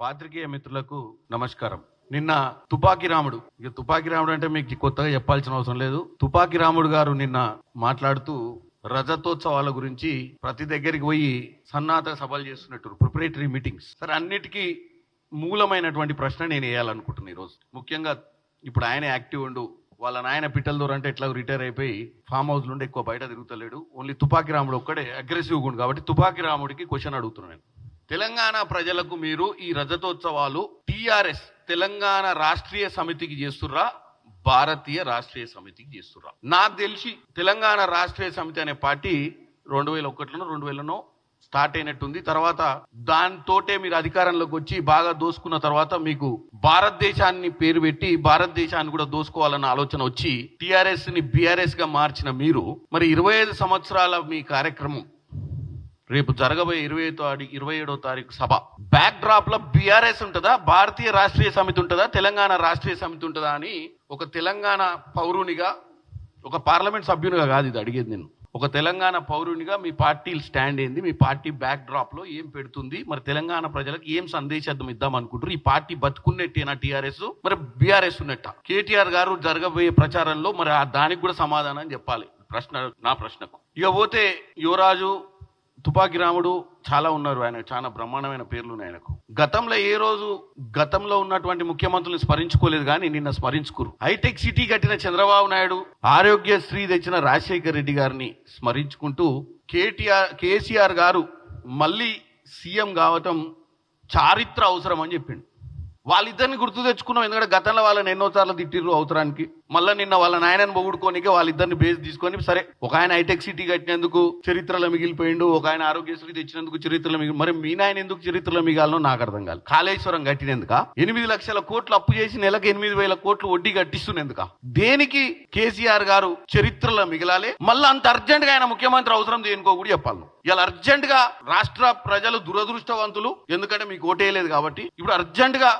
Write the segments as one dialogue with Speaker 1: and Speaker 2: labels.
Speaker 1: పాత్రికేయ మిత్రులకు నమస్కారం. నిన్న తుపాకి రాముడు ఇక తుపాకి రాముడు అంటే మీకు కొత్తగా చెప్పాల్సిన అవసరం లేదు. తుపాకి రాముడు గారు నిన్న మాట్లాడుతూ రజతోత్సవాల గురించి ప్రతి దగ్గరికి పోయి సన్నాహక సభలు చేస్తున్నట్టు ప్రిపరేటరీ మీటింగ్స్. సరే అన్నిటికీ మూలమైనటువంటి ప్రశ్న నేను వేయాలనుకుంటున్నాను ఈరోజు. ముఖ్యంగా ఇప్పుడు ఆయన యాక్టివ్ ఉండు వాళ్ళ నాయన పిట్టల దూరం అంటే ఎట్లా రిటైర్ అయిపోయి ఫామ్ హౌస్ నుండి ఎక్కువ బయట తిరుగుతలేడు. ఓన్లీ తుపాకి రాముడు ఒక్కడే అగ్రెసివ్గా ఉండు కాబట్టి తుపాకి రాముడికి క్వశ్చన్ అడుగుతున్నాను నేను. తెలంగాణ ప్రజలకు మీరు ఈ రజతోత్సవాలు టిఆర్ఎస్ తెలంగాణ రాష్ట్రీయ సమితికి చేస్తుర్రా? భారతీయ రాష్ట్రీయ సమితికి చేస్తుర్రా? నాకు తెలిసి తెలంగాణ రాష్ట్రీయ సమితి అనే పార్టీ రెండు వేల ఒకటిలోనో రెండు వేలనో స్టార్ట్ అయినట్టుంది. తర్వాత దాంతోటే మీరు అధికారంలోకి వచ్చి బాగా దోసుకున్న తర్వాత మీకు భారతదేశాన్ని పేరు పెట్టి భారతదేశాన్ని కూడా దోసుకోవాలన్న ఆలోచన వచ్చి టిఆర్ఎస్ని బీఆర్ఎస్గా మార్చిన మీరు మరి ఇరవై ఐదు సంవత్సరాల మీ కార్యక్రమం రేపు జరగబోయే ఇరవై తారీఖు ఇరవై ఏడో తారీఖు సభ. బ్యాక్ డ్రాప్లో బీఆర్ఎస్ ఉంటుందా? భారతీయ రాష్ట్రీయ సమితి ఉంటుందా? తెలంగాణ రాష్ట్రీయ సమితి ఉంటుందా అని ఒక తెలంగాణ పౌరునిగా ఒక పార్లమెంట్ సభ్యునిగా కాదు ఇది అడిగేది నేను. ఒక తెలంగాణ పౌరునిగా మీ పార్టీ స్టాండ్ ఏంది? మీ పార్టీ బ్యాక్ డ్రాప్లో ఏం పెడుతుంది? మరి తెలంగాణ ప్రజలకు ఏం సందేశం ఇద్దాం అనుకుంటారు ఈ పార్టీ బతుకున్నట్టేనా టీఆర్ఎస్ మరి బీఆర్ఎస్ ఉన్నట్ట. కేటీఆర్ గారు జరగబోయే ప్రచారంలో మరి దానికి కూడా సమాధానం చెప్పాలి. ప్రశ్న నా ప్రశ్నకు. ఇక పోతే యువరాజు తుపాకి రాముడు చాలా ఉన్నారు ఆయన చాలా బ్రహ్మాండమైన పేర్లు ఉన్నాయి ఆయనకు. గతంలో ఏ రోజు గతంలో ఉన్నటువంటి ముఖ్యమంత్రులను స్మరించుకోలేదు కానీ నిన్న స్మరించుకురు. హైటెక్ సిటీ కట్టిన చంద్రబాబు నాయుడు ఆరోగ్యశ్రీ తెచ్చిన రాజశేఖర్ రెడ్డి గారిని స్మరించుకుంటూ కేటీఆర్ కేసీఆర్ గారు మళ్ళీ సీఎం కావటం చారిత్ర అవసరం అని చెప్పిండు. వాళ్ళిద్దరిని గుర్తు తెచ్చుకున్నాం ఎందుకంటే గతంలో వాళ్ళని ఎన్నోసార్లు తిట్టిర్రు అవసరానికి మళ్ళీ నిన్న వాళ్ళ నాయనని పొగుడుకోనికే వాళ్ళిద్దరిని బేస్ తీసుకొని సరే ఒక ఆయన హైటెక్ సిటీ కట్టినందుకు చరిత్రలో మిగిలిపోయిండు ఒక ఆయన ఆరోగ్యశ్రీ తెచ్చినందుకు చరిత్రలో మిగిలి మరి మీ నాయన ఎందుకు చరిత్రలో మిగాలనో నాకు అర్థం కాదు కాళేశ్వరం కట్టినందుక ఎనిమిది లక్షల కోట్లు అప్పు చేసి నెలకు ఎనిమిది వేల కోట్లు వడ్డీ కట్టిస్తున్నందుక దేనికి కేసీఆర్ గారు చరిత్రలో మిగిలాలి? మళ్ళీ అంత అర్జెంట్గా ఆయన ముఖ్యమంత్రి అవసరం దేనికో కూడా చెప్పాలి ఇలా అర్జెంట్గా రాష్ట్ర ప్రజలు దురదృష్టవంతులు ఎందుకంటే మీకు ఓటేయలేదు కాబట్టి ఇప్పుడు అర్జెంట్గా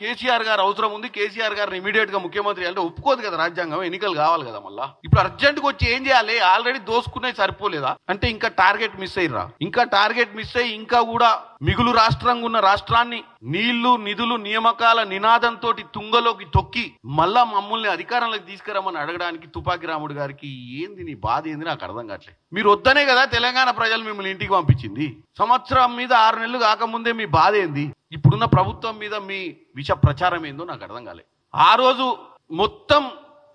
Speaker 1: కేసీఆర్ గారు అవసరం ఉంది కేసీఆర్ గారిని ఇమీడియట్గా ముఖ్యమంత్రి అంటే ఒప్పుకోదు కదా రాజ్యాంగం ఎన్నికలు కావాలి కదా మళ్ళా. ఇప్పుడు అర్జెంట్గా వచ్చి ఏం చేయాలి? ఆల్రెడీ దోసుకునేది సరిపోలేదా? అంటే ఇంకా టార్గెట్ మిస్ అయ్యిరా ఇంకా టార్గెట్ మిస్ అయ్యి ఇంకా కూడా మిగులు రాష్ట్రంగా ఉన్న రాష్ట్రాన్ని నీళ్ళు నిధులు నియామకాల నినాదంతో తుంగలోకి తొక్కి మళ్ళా మమ్మల్ని అధికారంలోకి తీసుకురమ్మని అడగడానికి తుపాకి రాముడు గారికి ఏంది నీ బాధ? ఏంది నాకు అర్థం కావట్లేదు. మీరు వద్దనే కదా తెలంగాణ ప్రజలు మిమ్మల్ని ఇంటికి పంపించింది. సంవత్సరం మీద ఆరు నెలలు కాకముందే మీ బాధ ఏంది? ఇప్పుడున్న ప్రభుత్వం మీద మీ విష ప్రచారం ఏందో నాకు అర్థం కాలేదు ఆ రోజు మొత్తం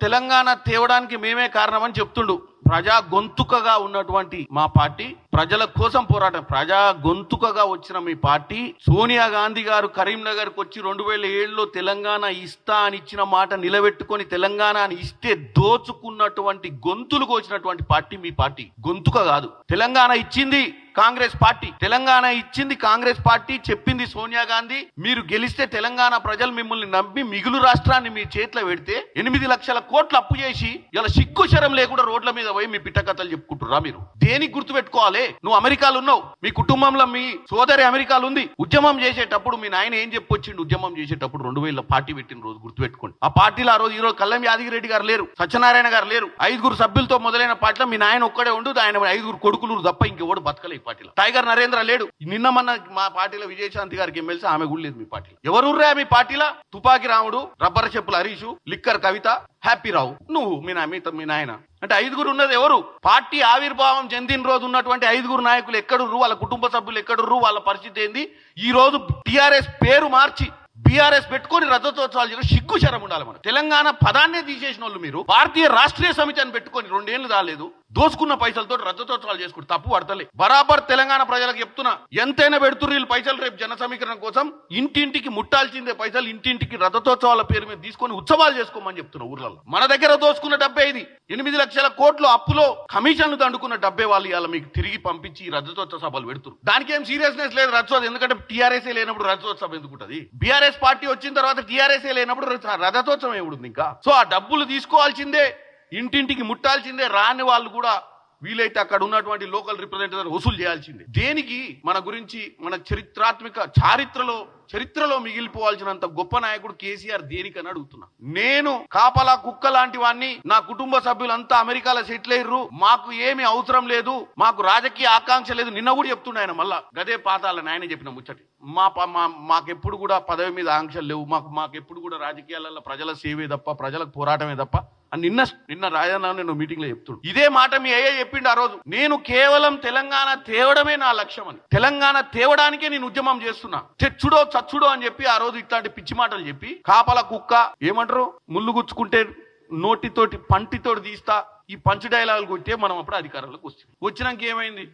Speaker 1: తెలంగాణ తేవడానికి మేమే కారణమని చెప్తుండు. ప్రజా గొంతుకగా ఉన్నటువంటి మా పార్టీ ప్రజల కోసం పోరాటం. ప్రజా గొంతుకగా వచ్చిన మీ పార్టీ సోనియా గాంధీ గారు కరీంనగర్కి వచ్చి రెండు వేల ఏడులో తెలంగాణ ఇస్తా అని ఇచ్చిన మాట నిలబెట్టుకొని తెలంగాణ అని ఇస్తే దోచుకున్నటువంటి గొంతులు కోసినటువంటి పార్టీ మీ పార్టీ. గొంతుక కాదు. తెలంగాణ ఇచ్చింది కాంగ్రెస్ పార్టీ. తెలంగాణ ఇచ్చింది కాంగ్రెస్ పార్టీ చెప్పింది సోనియా గాంధీ. మీరు గెలిస్తే తెలంగాణ ప్రజలు మిమ్మల్ని నమ్మి మిగులు రాష్ట్రాన్ని మీ చేతిలో పెడితే ఎనిమిది లక్షల కోట్లు అప్పు చేసి ఇలా సిక్కు శరం లేకుండా రోడ్ల మీద పోయి మీ పిట్టకథలు చెప్పుకుంటురా మీరు? దేనికి గుర్తుపెట్టుకోవాలి నువ్వు అమెరికాలు ఉన్నావు. మీ కుటుంబంలో మీ సోదరి అమెరికాలు ఉంది ఉద్యమం చేసేటప్పుడు మీ నాయన ఏం చెప్పొచ్చిండు? ఉద్యమం చేసేటప్పుడు రెండు వేల పార్టీ పెట్టిన రోజు గుర్తుపెట్టుకోండి ఆ పార్టీలో ఆ రోజు ఈ రోజు కల్లం యాదగిరెడ్డి గారు లేరు. సత్యనారాయణ గారు లేరు. ఐదుగురు సభ్యులతో మొదలైన పార్టీలో మీ నాయన ఒక్కడే ఉండు ఆయన ఐదుగురు కొడుకులు తప్ప ఇంకెవడు బతకలే ఈ పార్టీలో. టైగర్ నరేంద్ర లేడు. నిన్న మన మా పార్టీలో విజయశాంతి గారికి ఎమ్మెల్సీ ఆమె కూడా లేదు మీ పార్టీలో. ఎవరు మీ పార్టీలో? తుపాకి రాముడు రబ్బర్ చెప్పుల హరీషు లిక్కర్ కవిత హ్యాపీ రావు. నువ్వు మీ నా మీ- మీ నాయన. అంటే ఐదుగురు ఉన్నది ఎవరు? పార్టీ ఆవిర్భావం చెందిన రోజు ఉన్నటువంటి ఐదుగురు నాయకులు ఎక్కడుర్రు వాళ్ళ కుటుంబ సభ్యులు ఎక్కడుర్రు వాళ్ళ పరిస్థితి ఏంది? ఈ రోజు టిఆర్ఎస్ పేరు మార్చి బీఆర్ఎస్ పెట్టుకొని రథోత్సవాలు చేయడం సిగ్గు శరం ఉండాలి మనం తెలంగాణ పదాన్నే తీసేసిన వాళ్ళు మీరు. భారతీయ రాష్ట్రీయ సమితి అని పెట్టుకొని రెండేళ్ళు రాలేదు. దోసుకున్న పైసలతో రజతోత్సవాలు చేసుకుంటే తప్పు పడతలే. బరాబర్ తెలంగాణ ప్రజలకు చెప్తున్నా ఎంతైనా పెడుతుర్రు వీళ్ళు పైసలు రేపు జన సమీకరణ కోసం ఇంటింటికి ముట్టాల్సిందే పైసలు ఇంటింటికి రథతోత్సవాల పేరు మీద తీసుకొని ఉత్సవాలు చేసుకోమని చెప్తున్నా ఊర్లలో. మన దగ్గర దోసుకున్న డబ్బే ఇది. ఎనిమిది లక్షల కోట్లు అప్పులో కమిషన్లు దండుకున్న డబ్బే వాళ్ళు ఇవాళ మీకు తిరిగి పంపించి ఈ రథతోత్సవ సభలు పెడుతున్నారు దానికి ఏం సీరియస్నెస్ లేదు రథోత్సవం ఎందుకంటే టీఆర్ఎస్ లేనప్పుడు రథోత్సవం ఎందుకుంటది? బీఆర్ఎస్ పార్టీ వచ్చిన తర్వాత టీఆర్ఎస్ లేనప్పుడు రథోత్సవం ఏముంది ఇంకా? సో ఆ డబ్బులు తీసుకోవాల్సిందే ఇంటింటికి ముట్టాల్సిందే రాని వాళ్ళు కూడా వీలైతే అక్కడ ఉన్నటువంటి లోకల్ రిప్రజెంటేటివ్ వసూలు చేయాల్సిందే. దేనికి? మన గురించి మన చరిత్రాత్మక చారిత్రలో చరిత్రలో మిగిలిపోవాల్సినంత గొప్ప నాయకుడు కేసీఆర్ దేనికని అడుగుతున్నా? నేను కాపలా కుక్క లాంటి వాడిని నా కుటుంబ సభ్యులంతా అమెరికాలో సెటిల్ అయ్యారు మాకు ఏమి అవసరం లేదు మాకు రాజకీయ ఆకాంక్ష లేదు నిన్న కూడా చెప్తుండే ఆయన మళ్ళా. గదే పాతాలని ఆయన చెప్పిన ముచ్చటి. మా ప- మా మాకెప్పుడు కూడా పదవి మీద ఆంక్షలు లేవు మాకు మాకెప్పుడు కూడా రాజకీయాలలో ప్రజల సేవే తప్ప ప్రజలకు పోరాటమే తప్ప అని నిన్న నిన్న రాజన్న నేను మీటింగ్లో చెప్తుడు. ఇదే మాట మీ అయ్యే చెప్పిండు ఆ రోజు. నేను కేవలం తెలంగాణ తేవడమే నా లక్ష్యం అని. తెలంగాణ తేవడానికే నేను ఉద్యమం చేస్తున్నా. చచ్చుడో చచ్చుడో అని చెప్పి ఆ రోజు ఇట్లాంటి పిచ్చి మాటలు చెప్పి కాపల కుక్క ఏమంటారు? ముళ్ళు గుచ్చుకుంటే నోటితోటి పంటితోటి తీస్తా ఈ పంచ్ డైలాగులు కొట్టే మనం అప్పుడు అధికారంలోకి వస్తుంది వచ్చినాక ఏమైంది?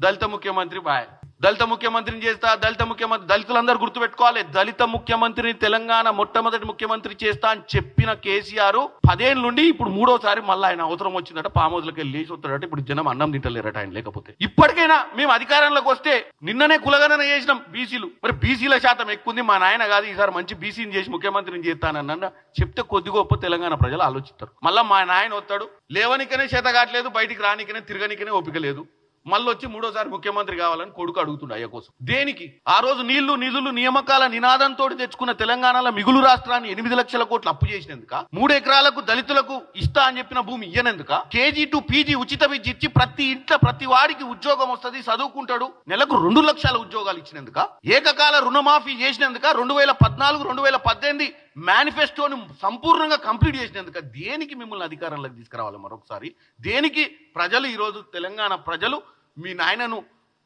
Speaker 1: దళిత ముఖ్యమంత్రి బాయ్. దళిత ముఖ్యమంత్రిని చేస్తా దళిత ముఖ్యమంత్రి దళితులందరూ గుర్తుపెట్టుకోవాలి. దళిత ముఖ్యమంత్రిని తెలంగాణ మొట్టమొదటి ముఖ్యమంత్రి చేస్తా అని చెప్పిన కేసీఆర్ పదేళ్ళ నుండి ఇప్పుడు మూడోసారి మళ్ళీ ఆయన అవసరం వచ్చిందట పామోదులకి వెళ్ళి లేచి వస్తాడట. ఇప్పుడు జనం అన్నం తింటలేరట ఆయన లేకపోతే. ఇప్పటికైనా మేము అధికారంలోకి వస్తే నిన్ననే కులగణన చేసినాం బీసీలు. మరి బీసీల శాతం ఎక్కువ ఉంది మా నాయన కాదు ఈసారి మంచి బీసీని చేసి ముఖ్యమంత్రిని చేస్తానన్న చెప్తే కొద్ది గొప్ప తెలంగాణ ప్రజలు ఆలోచిస్తారు. మళ్ళీ మా నాయన వస్తాడు లేవనికనే చేత కావట్లేదు బయటికి రానికనే తిరగనికనే ఓపిక లేదు. మళ్ళీ వచ్చి మూడోసారి ముఖ్యమంత్రి కావాలని కొడుకు అడుగుతుండే అయ్య కోసం. దేనికి? ఆ రోజు నీళ్ళు నిధులు నియామకాల నినాదంతో తెచ్చుకున్న తెలంగాణలో మిగులు రాష్ట్రాన్ని ఎనిమిది లక్షల కోట్లు అప్పు చేసినందుక మూడు ఎకరాలకు దళితులకు ఇస్తా అని చెప్పిన భూమి ఇయ్యనందుక కేజీ టు పీజీ ఉచిత విద్య ఇచ్చి ప్రతి ఇంట్లో ప్రతి వాడికి ఉద్యోగం వస్తుంది చదువుకుంటాడు నెలకు రెండు లక్షల ఉద్యోగాలు ఇచ్చినందుక ఏకకాల రుణమాఫీ చేసినందుక రెండు వేల పద్నాలుగు రెండు వేల పద్దెనిమిది మేనిఫెస్టోని సంపూర్ణంగా కంప్లీట్ చేసినందుక దేనికి మిమ్మల్ని అధికారంలోకి తీసుకురావాలి మరొకసారి? దేనికి? ప్రజలు ఈరోజు తెలంగాణ ప్రజలు మీ నాయనను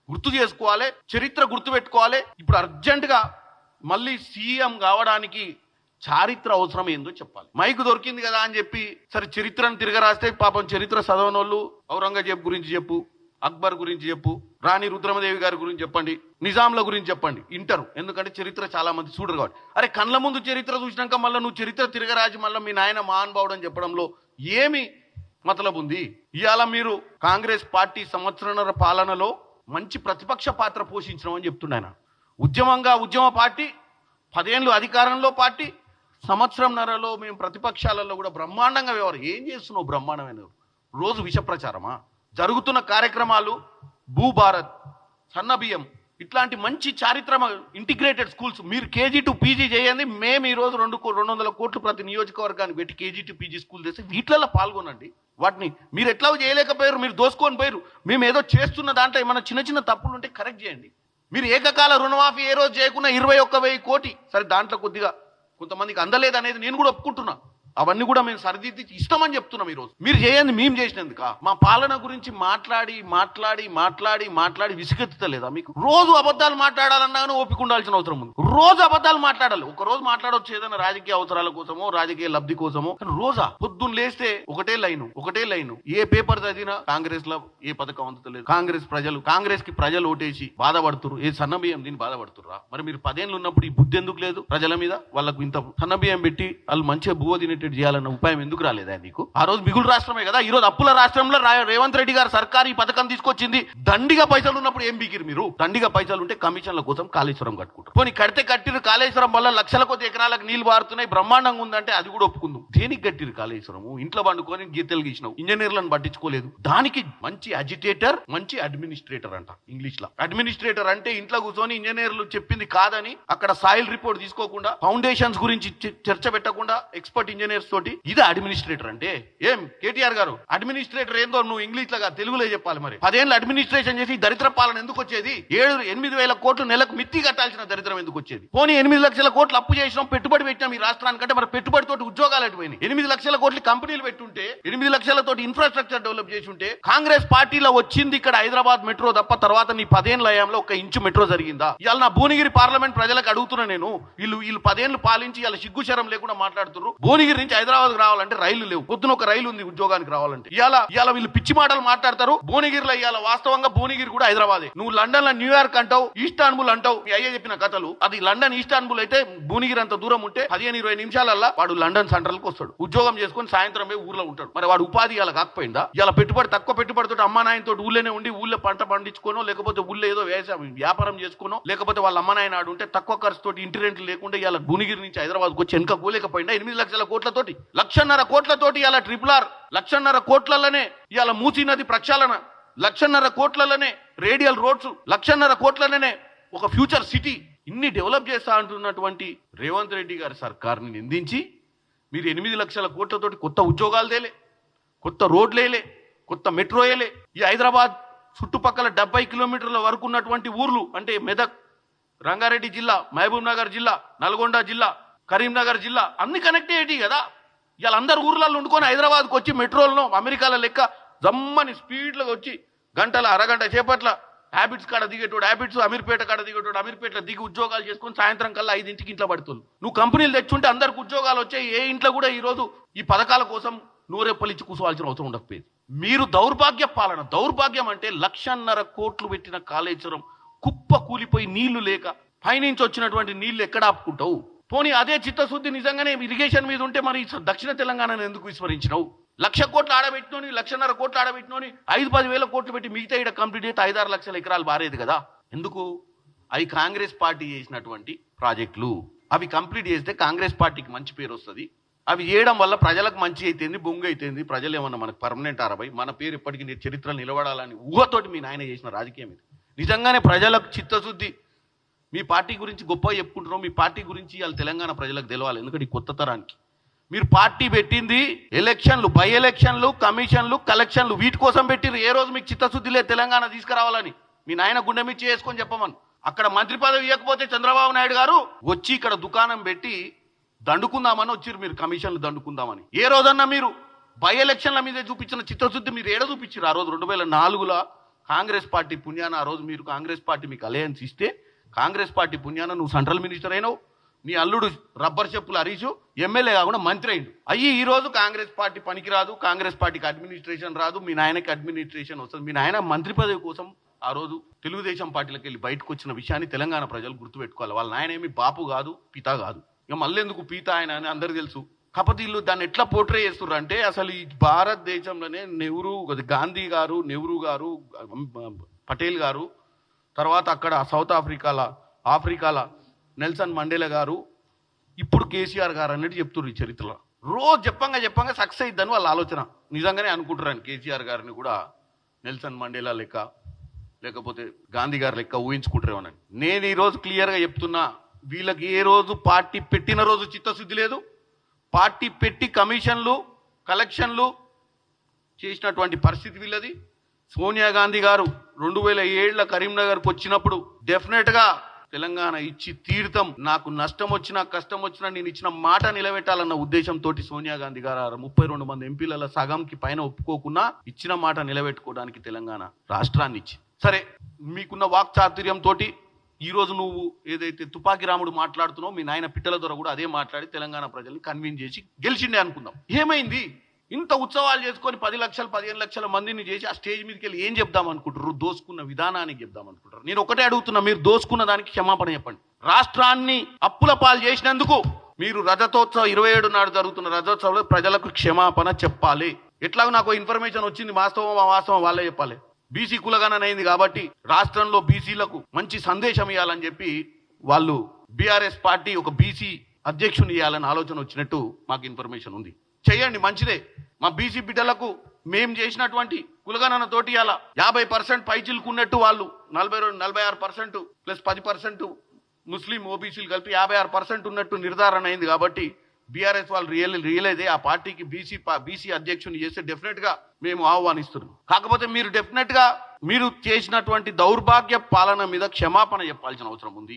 Speaker 1: గుర్తు చేసుకోవాలి చరిత్ర గుర్తుపెట్టుకోవాలి ఇప్పుడు అర్జెంటుగా మళ్ళీ సీఎం కావడానికి చారిత్ర అవసరం ఏందో చెప్పాలి. మైక్ దొరికింది కదా అని చెప్పి సరే చరిత్రను తిరగరాస్తే పాపం చరిత్ర చదవనోళ్ళు ఔరంగజేబ్ గురించి చెప్పు అక్బర్ గురించి చెప్పు రాణి రుద్రమదేవి గారి గురించి చెప్పండి నిజాంల గురించి చెప్పండి ఇంటరు. ఎందుకంటే చరిత్ర చాలా మంది చూడరు కాబట్టి. అరే కళ్ళ ముందు చరిత్ర చూసినాక మళ్ళీ నువ్వు చరిత్ర తిరగరాజు మళ్ళీ మీ నాయన మహానుభావుడు అని చెప్పడంలో ఏమి మతలబు ఉంది. ఇవాళ మీరు కాంగ్రెస్ పార్టీ సంవత్సరన్నర పాలనలో మంచి ప్రతిపక్ష పాత్ర పోషించడం అని చెప్తున్నాయన ఉద్యమంగా ఉద్యమ పార్టీ పదేళ్ళు అధికారంలో పార్టీ సంవత్సరంన్నరలో మేము ప్రతిపక్షాలలో కూడా బ్రహ్మాండంగా వ్యవహారం. ఏం చేస్తున్నావు బ్రహ్మాండమైన రోజు విష ప్రచారమా జరుగుతున్న కార్యక్రమాలు భూభారత్ సన్నబియ్యం ఇట్లాంటి మంచి చారిత్రమ ఇంటిగ్రేటెడ్ స్కూల్స్ మీరు కేజీ టు పీజీ చేయండి. మేము ఈరోజు రెండు కో- రెండు వందల కోట్లు ప్రతి నియోజకవర్గానికి పెట్టి కేజీ టు పీజీ స్కూల్ చేసి వీటిలలో పాల్గొనండి. వాటిని మీరు ఎట్లా చేయలేకపోయారు మీరు దోసుకొని పోయారు. మేము ఏదో చేస్తున్న దాంట్లో ఏమైనా చిన్న చిన్న తప్పులు ఉంటే కరెక్ట్ చేయండి. మీరు ఏకకాల రుణమాఫీ ఏ రోజు చేయకుండా ఇరవై ఒక్క వెయ్యి కోటి సరే దాంట్లో కొద్దిగా కొంతమందికి అందలేదు అనేది నేను కూడా ఒప్పుకుంటున్నా. అవన్నీ కూడా మేము సరిదిద్ది ఇష్టమని చెప్తున్నాం ఈరోజు. మీరు చేయండి మేము చేసినందుక? మా పాలన గురించి మాట్లాడి మాట్లాడి మాట్లాడి మాట్లాడి విసుగెత్తుతలేదా మీకు? రోజు అబద్ధాలు మాట్లాడాలన్నా ఓపిక ఉండాల్సిన అవసరం ఉంది. రోజు అబద్ధాలు మాట్లాడాలి. ఒక రోజు మాట్లాడవచ్చు ఏదైనా రాజకీయ అవసరాల కోసమో రాజకీయ లబ్ధి కోసమో. కానీ రోజా పొద్దున్న లేస్తే ఒకటే లైను ఒకటే లైను. ఏ పేపర్ చదివినా కాంగ్రెస్లో ఏ పథకం అందుతలేదు. కాంగ్రెస్ ప్రజలు కాంగ్రెస్కి ప్రజలు ఓటేసి బాధపడుతురు ఏ సన్నబియ్యం దీన్ని బాధపడుతుర్రా? మరి మీరు పదేళ్ళు ఉన్నప్పుడు ఈ బుద్ధి ఎందుకు లేదు? ప్రజల మీద వాళ్ళకు ఇంత సన్నబియ్యం పెట్టి వాళ్ళు మంచిగా బువ్వ తినేటట్టు చేయాలన్న ఉపాయం ఎందుకు రాలేదా నీకు? ఆ రోజు మిగులు రాష్ట్రమే కదా ఈ రోజు అప్పుల రాష్ట్రంలో రేవంత్ రెడ్డి గారు సర్కార్ ఈ పథకం తీసుకొచ్చింది. దండిగా పైసలు ఉన్నప్పుడు ఏం బీకిరు మీరు? దండిగా పైసలు ఉంటే కమిషన్ల కోసం కాళేశ్వరం కట్టుకుంటారు. పోనీ కడితే కట్టిరు కాళేశ్వరం వల్ల లక్షల కొద్ది ఎకరాలకు నీళ్ళు పారుతున్నాయి బ్రహ్మాండంగా ఉందంటే అది కూడా ఒప్పుకుందాం. దేనికి కట్టిరు కాళేశ్వరము? ఇంట్లో పండుకొని గీతలు గీసినావు ఇంజనీర్లను పట్టించుకోలేదు. దానికి మంచి అజిటేటర్ మంచి అడ్మినిస్ట్రేటర్ అంట ఇంగ్లీష్లో అడ్మినిస్ట్రేటర్ అంటే ఇంట్లో కూర్చొని ఇంజనీర్లు చెప్పింది కాదని అక్కడ సాయిల్ రిపోర్ట్ తీసుకోకుండా ఫౌండేషన్స్ గురించి చర్చ పెట్టకుండా ఎక్స్పర్ట్ ఇంజనీర్ ఇంజనీర్స్ తోటి ఇది అడ్మినిస్ట్రేటర్ అంటే. ఏం? కేటీఆర్ గారు అడ్మినిస్ట్రేటర్ ఏందో నువ్వు ఇంగ్లీష్ లాగా తెలుగులో చెప్పాలి మరి. పదేళ్ళు అడ్మినిస్ట్రేషన్ చేసి దరిద్ర పాలన ఎందుకు వచ్చేది? ఏడు ఎనిమిది వేల కోట్లు నెలకు మిత్తి కట్టాల్సిన దరిద్రం ఎందుకు వచ్చేది? పోనీ ఎనిమిది లక్షల కోట్లు అప్పు చేసినాం పెట్టుబడి పెట్టినాం ఈ రాష్ట్రానికంటే మరి పెట్టుబడి తోటి ఉద్యోగాలు అటుపోయినాయి ఎనిమిది లక్షల కోట్లు కంపెనీలు పెట్టుంటే ఎనిమిది లక్షల తోటి ఇన్ఫ్రాస్ట్రక్చర్ డెవలప్ చేసి ఉంటే కాంగ్రెస్ పార్టీలో వచ్చింది ఇక్కడ హైదరాబాద్ మెట్రో తప్ప తర్వాత నీ పదేళ్ళ హయాంలో ఒక ఇంచు మెట్రో జరిగిందా? ఇవాళ నా భువనగిరి పార్లమెంట్ ప్రజలకు అడుగుతున్నా నేను. వీళ్ళు వీళ్ళు పదేళ్ళు పాలించి ఇలా సిగ్గు శరం లేకుండా మాట్లాడుతున్నారు భువనగిరి నుంచి హైదరాబాద్ రావాలంటే రైలు లేవు. పొద్దున ఒక రైలు ఉంది ఉద్యోగానికి రావాలంటే. ఇవాళ ఇవాళ వీళ్ళు పిచ్చి మాటలు మాట్లాడతారు. భువనగిరిలో ఇవాళ వాస్తవంగా భువనగిరి కూడా హైదరాబాదే. నువ్వు లండన్లో న్యూయార్క్ అంటావు ఈస్టాన్బుల్ అంటావు. మీ అయ్యే చెప్పిన కథలు. అది లండన్ ఈస్టాన్బుల్ అయితే భువనగిరి అంత దూరం ఉంటే పదిహేను ఇరవై నిమిషాలల్లా వాడు లండన్ సెంట్రల్కు వస్తాడు. ఉద్యోగం చేసుకొని సాయంత్రం పోయి ఊర్లో ఉంటాడు. మరి వాడు ఉపాధి ఇలా కాకపోయిందా? ఇలా పెట్టుబడి తక్కువ పెట్టుబడితో అమ్మా నాయనతో ఊళ్ళోనే ఉండి ఊళ్ళో పంట పండించుకోనో లేకపోతే ఊళ్ళో ఏదో వ్యవసాయం వ్యాపారం చేసుకోనో లేకపోతే వాళ్ళ అమ్మ నాయన ఆడు ఉంటే తక్కువ ఖర్చుతో ఇంటి రెంట్లు లేకుండా ఇలా భువనగిరి నుంచి హైదరాబాద్కి వచ్చి వెనుక పోలేకపోయినా ఎనిమిది లక్షల కోట్ల కోట్లతోటి లక్షన్నర కోట్లతోటి ఇలా ట్రిపుల్ ఆర్ లక్షన్నర కోట్లలోనే ఇలా మూసీ నది ప్రక్షాళన లక్షన్నర కోట్లలోనే రేడియల్ రోడ్స్ లక్షన్నర కోట్లలోనే ఒక ఫ్యూచర్ సిటీ ఇన్ని డెవలప్ చేస్తా అంటున్నటువంటి రేవంత్ రెడ్డి గారి సర్కార్ని నిందించి మీరు ఎనిమిది లక్షల కోట్లతోటి కొత్త ఉద్యోగాలు తేలే కొత్త రోడ్లేలే కొత్త మెట్రో వేయలే. ఈ హైదరాబాద్ చుట్టుపక్కల డెబ్బై కిలోమీటర్ల వరకు ఉన్నటువంటి ఊర్లు అంటే మెదక్ రంగారెడ్డి జిల్లా మహబూబ్ నగర్ జిల్లా నల్గొండ జిల్లా కరీంనగర్ జిల్లా అన్ని కనెక్ట్ అయ్యేటి కదా. ఇవాళ అందరు ఊర్లలో వండుకొని హైదరాబాద్కి వచ్చి మెట్రోలను అమెరికాల లెక్క జమ్మని స్పీడ్లో వచ్చి గంటల అరగంట చేపట్ల హ్యాబిట్స్ కాడ దిగేటోడు హ్యాబిట్స్ అమీర్పేట కాడ దిగేటోడు అమీర్పేటలో దిగి ఉద్యోగాలు చేసుకొని సాయంత్రం కల్లా ఐదింటికి ఇంట్లో పడుతుంది నువ్వు కంపెనీలు తెచ్చుంటే అందరికి ఉద్యోగాలు వచ్చాయి. ఏ ఇంట్లో కూడా ఈరోజు ఈ పథకాల కోసం నూరెప్పలిచ్చి కూసోవాల్సిన అవసరం ఉండకపోయేది. మీరు దౌర్భాగ్య పాలన దౌర్భాగ్యం అంటే లక్షన్నర కోట్లు పెట్టిన కాళేశ్వరం కుప్ప కూలిపోయి నీళ్ళు లేక పైనుంచి వచ్చినటువంటి నీళ్ళు ఎక్కడ ఆపుకుంటావు? పోనీ అదే చిత్తశుద్ధి నిజంగానే ఇరిగేషన్ మీద ఉంటే మరి దక్షిణ తెలంగాణను ఎందుకు విస్మరించినావు? లక్ష కోట్లు ఆడబెట్టినోని లక్షన్నర కోట్లు ఆడబెట్టినోని ఐదు పది వేల కోట్లు పెట్టి మిగతా ఇక్కడ కంప్లీట్ అయితే ఐదారు లక్షల ఎకరాలు బారేది కదా? ఎందుకు? అవి కాంగ్రెస్ పార్టీ చేసినటువంటి ప్రాజెక్టులు. అవి కంప్లీట్ చేస్తే కాంగ్రెస్ పార్టీకి మంచి పేరు వస్తుంది. అవి చేయడం వల్ల ప్రజలకు మంచి అయితేంది బొంగు అయితేంది. ప్రజలు ఏమన్నా మనకు పర్మనెంట్ అరవై మన పేరు ఎప్పటికీ చరిత్ర నిలబడాలని ఊహతోటి మీ నాయన చేసిన రాజకీయం ఇది. నిజంగానే ప్రజలకు చిత్తశుద్ధి మీ పార్టీ గురించి గొప్పగా చెప్పుకుంటున్నాం మీ పార్టీ గురించి వాళ్ళ తెలంగాణ ప్రజలకు తెలవాలి ఎందుకంటే ఈ కొత్త తరానికి. మీరు పార్టీ పెట్టింది ఎలక్షన్లు బై ఎలక్షన్లు కమిషన్లు కలెక్షన్లు వీటి కోసం పెట్టిరు ఏ రోజు మీకు చిత్తశుద్ధి లేదు తెలంగాణ తీసుకురావాలని? మీ నాయన గుండె మీద చేసుకొని చెప్పమని. అక్కడ మంత్రి పదవి ఇవ్వకపోతే చంద్రబాబు నాయుడు గారు వచ్చి ఇక్కడ దుకాణం పెట్టి దండుకుందామని వచ్చారు మీరు కమిషన్లు దండుకుందామని. ఏ రోజన్నా మీరు బై ఎలక్షన్ల మీద చూపించిన చిత్తశుద్ధి మీరు ఏడ చూపించారు ఆ రోజు రెండు వేల నాలుగులో కాంగ్రెస్ పార్టీ పుణ్యాన ఆ రోజు మీరు కాంగ్రెస్ పార్టీ మీకు అలయన్స్ ఇస్తే కాంగ్రెస్ పార్టీ పుణ్యాన నువ్వు సెంట్రల్ మినిస్టర్ అయినావు. నీ అల్లుడు రబ్బర్ చెప్పులు హరీషు ఎమ్మెల్యే కాకుండా మంత్రి అయ్యిండు అయ్యి ఈరోజు కాంగ్రెస్ పార్టీ పనికిరాదు కాంగ్రెస్ పార్టీకి అడ్మినిస్ట్రేషన్ రాదు మీ నాయనకి అడ్మినిస్ట్రేషన్ వస్తుంది. మీ నాయన మంత్రి పదవి కోసం ఆ రోజు తెలుగుదేశం పార్టీలకు వెళ్ళి బయటకు వచ్చిన విషయాన్ని తెలంగాణ ప్రజలు గుర్తుపెట్టుకోవాలి. వాళ్ళ నాయన ఏమి బాపు కాదు పిత కాదు. ఇక మళ్ళీ ఎందుకు పీత ఆయన అని అందరు తెలుసు. కాకపోతే వీళ్ళు దాన్ని ఎట్లా పోర్ట్రే చేస్తున్నారు అంటే అసలు ఈ భారతదేశంలోనే నెహ్రూ గాంధీ గారు నెహ్రూ గారు పటేల్ గారు తర్వాత అక్కడ సౌత్ ఆఫ్రికాల ఆఫ్రికాల నెల్సన్ మండేలా గారు ఇప్పుడు కేసీఆర్ గారు అన్నట్టు చెప్తున్నారు ఈ చరిత్రలో. రోజు చెప్పంగా చెప్పంగా సక్సెస్ అయిద్దని వాళ్ళ ఆలోచన. నిజంగానే అనుకుంటారని కేసీఆర్ గారిని కూడా నెల్సన్ మండేలా లెక్క లేకపోతే గాంధీ గారి లెక్క ఊహించుకుంటారేమోనని నేను ఈరోజు క్లియర్గా చెప్తున్నా వీళ్ళకి ఏ రోజు పార్టీ పెట్టిన రోజు చిత్తశుద్ధి లేదు. పార్టీ పెట్టి కమిషన్లు కలెక్షన్లు చేసినటువంటి పరిస్థితి వీళ్ళది. సోనియా గాంధీ గారు రెండు వేల ఏళ్ళ కరీంనగర్కి వచ్చినప్పుడు డెఫినెట్గా తెలంగాణ ఇచ్చి తీర్థం నాకు నష్టం వచ్చినా కష్టం వచ్చినా నేను ఇచ్చిన మాట నిలబెట్టాలన్న ఉద్దేశంతో సోనియా గాంధీ గారు ముప్పై రెండు మంది ఎంపీల సగంకి పైన ఒప్పుకోకుండా ఇచ్చిన మాట నిలబెట్టుకోవడానికి తెలంగాణ రాష్ట్రాన్ని ఇచ్చి సరే మీకున్న వాక్ చాతుర్యంతో ఈరోజు నువ్వు ఏదైతే తుపాకి రాముడు మాట్లాడుతున్నావు మీ నాయన పిట్టల ద్వారా కూడా అదే మాట్లాడి తెలంగాణ ప్రజల్ని కన్విన్స్ చేసి గెలిచిండే అనుకుందాం. ఏమైంది? ఇంత ఉత్సవాలు చేసుకొని పది లక్షలు పదిహేను లక్షల మందిని చేసి ఆ స్టేజ్ మీదకి వెళ్ళి ఏం చెప్దాం అనుకుంటారు దోసుకున్న విధానానికి చెప్దాం అనుకుంటారు నేను ఒకటే అడుగుతున్నా మీరు దోసుకున్న దానికి క్షమాపణ చెప్పండి. రాష్ట్రాన్ని అప్పుల పాలు చేసినందుకు మీరు రజతోత్సవం ఇరవై ఏడు నాడు జరుగుతున్న రజతోత్సవంలో ప్రజలకు క్షమాపణ చెప్పాలి. ఎట్లాగో నాకు ఇన్ఫర్మేషన్ వచ్చింది వాస్తవం వాస్తవం వాళ్ళే చెప్పాలి. బీసీ కులగణన అయింది కాబట్టి రాష్ట్రంలో బీసీలకు మంచి సందేశం ఇవ్వాలని చెప్పి వాళ్ళు బీఆర్ఎస్ పార్టీ ఒక బీసీ అధ్యక్షుని ఇవ్వాలని ఆలోచన వచ్చినట్టు మాకు ఇన్ఫర్మేషన్ ఉంది. చేయండి మంచిదే. మా బీసీ బిడ్డలకు మేం చేసినటువంటి కులగణన తోటి అలా యాభై పర్సెంట్ పైచిల్కున్నట్టు వాళ్ళు నలభై రెండు నలభై ఆరు పర్సెంట్ ప్లస్ పది పర్సెంట్ ముస్లిం ఓబీసీలు కలిపి యాభై ఆరు పర్సెంట్ ఉన్నట్టు నిర్ధారణ అయింది కాబట్టి బీఆర్ఎస్ వాళ్ళు రియల్ రియలైజ్ అయ్యి ఆ పార్టీకి బీసీ బీసీ అధ్యక్షుని చేస్తే డెఫినెట్గా మేము ఆహ్వానిస్తున్నాం. కాకపోతే మీరు డెఫినెట్గా మీరు చేసినటువంటి దౌర్భాగ్య పాలన మీద క్షమాపణ చెప్పాల్సిన అవసరం ఉంది.